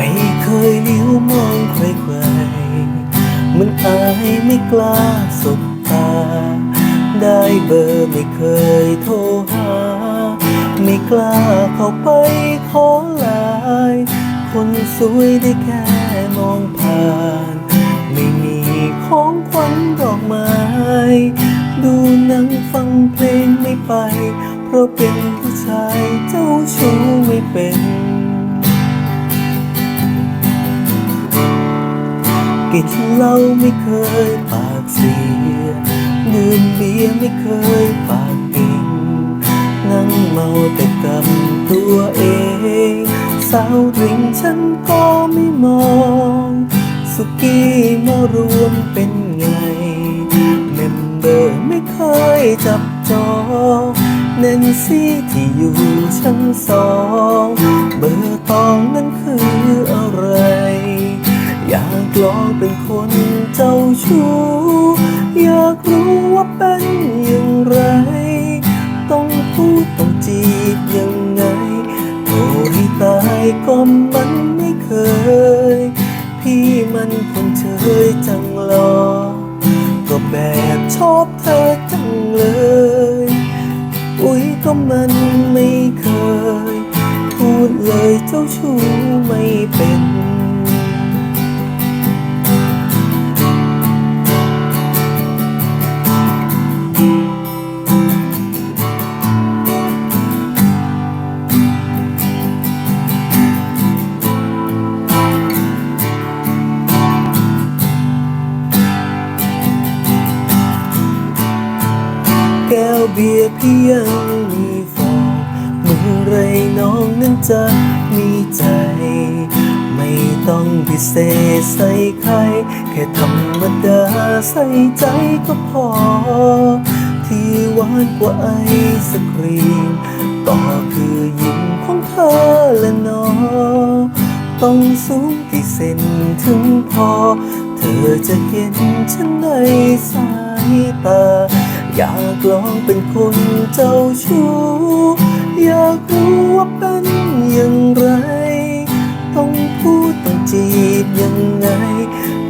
ไม่เคยเลี้ยวมองใครๆมันอายไม่กล้าสบตา ได้เบอร์ไม่เคยโทรหา ไม่กล้าเข้าไปขอลน์คนสวยได้แค่มองผ่าน ไม่มีของขวัญดอกไม้ ดูหนังฟังเพลงไม่ไป เพราะเป็นผู้ชายเจ้าชู้ไม่เป็น กินเหล้าไม่เคยปากเสียดื่มเบียร์ไม่เคยปากกินนั่งเมาแต่กำตัวเองสาวดริงฉันก็ไม่มอง สุกี้มารวมเป็นไงเมมเบอร์ไม่เคยจับจองแนนซี่ที่อยู่ชั้นสอง เบอร์ตองนั้นคือ กลองเป็นคนเจ้าชู้ อยากรู้ว่าเป็นอย่างไร ต้องพูดต้องจีบยังไงโทรให้ตายก็มันไม่เคย พี่มันคนเฉยจังหรอก็แบบชอบเธอ เบียร์พี่ยังมีฟองเมื่อไรน้องนั้นจะมีใจ ไม่ต้องพิเศษใส่ใคร แค่ธรรมดาใส่ใจก็พอ ที่หวานกว่าไอศครีมก็คือยิ้มของเธอและน้องต้องสูงกี่เซนถึงพอ เธอจะเห็นฉันในสายตา อยากลองเป็นคนเจ้าชู้ อยากรู้ว่าเป็นอย่างไร ต้องพูดต้องจีบยังไง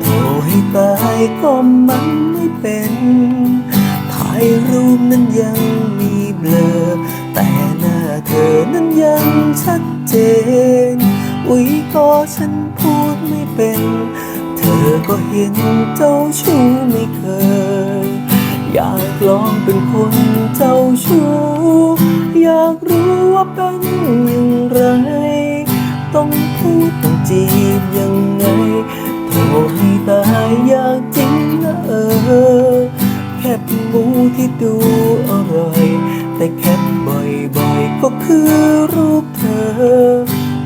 โทรให้ตายก็มันไม่เป็นถ่ายรูปนั้นยังมีเบลอ แต่หน้าเธอนั้นยังชัดเจน อุ๊ยก็ฉันพูดไม่เป็น เธอก็เห็นเจ้าชู้ไม่เคย อยากลองเป็นคนเจ้าชู้ อยากรู้ว่าเป็นอย่างไร ต้องพูดต้องจีบยังไงโทรให้ตายอยากจริงนะเออ แคบหมูที่ดูอร่อย แต่แคบบ่อยๆ ก็คือรูปเธอ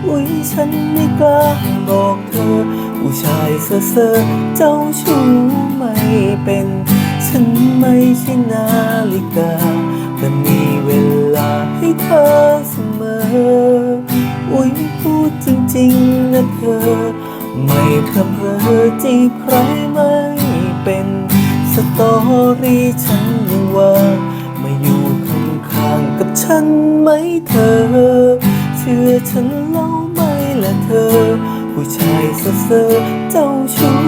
อุ้ยฉันไม่กล้าบอกเธอ ผู้ชายเซ่อเซ่อเจ้าชู้ไม่เป็น ฉันไม่ใช่นาฬิกา แต่มีเวลาให้เธอเสมอ อุ้ยพูดจริงๆนะเธอ ไม่เพลอเพอจีบใครไม่เป็น สตอรี่ฉันยังว่างมาอยู่ข้างๆกับฉันไหมเธอ เชื่อฉันเล่าไหมละเธอ ผู้ชายเซ่อเจ้าชู้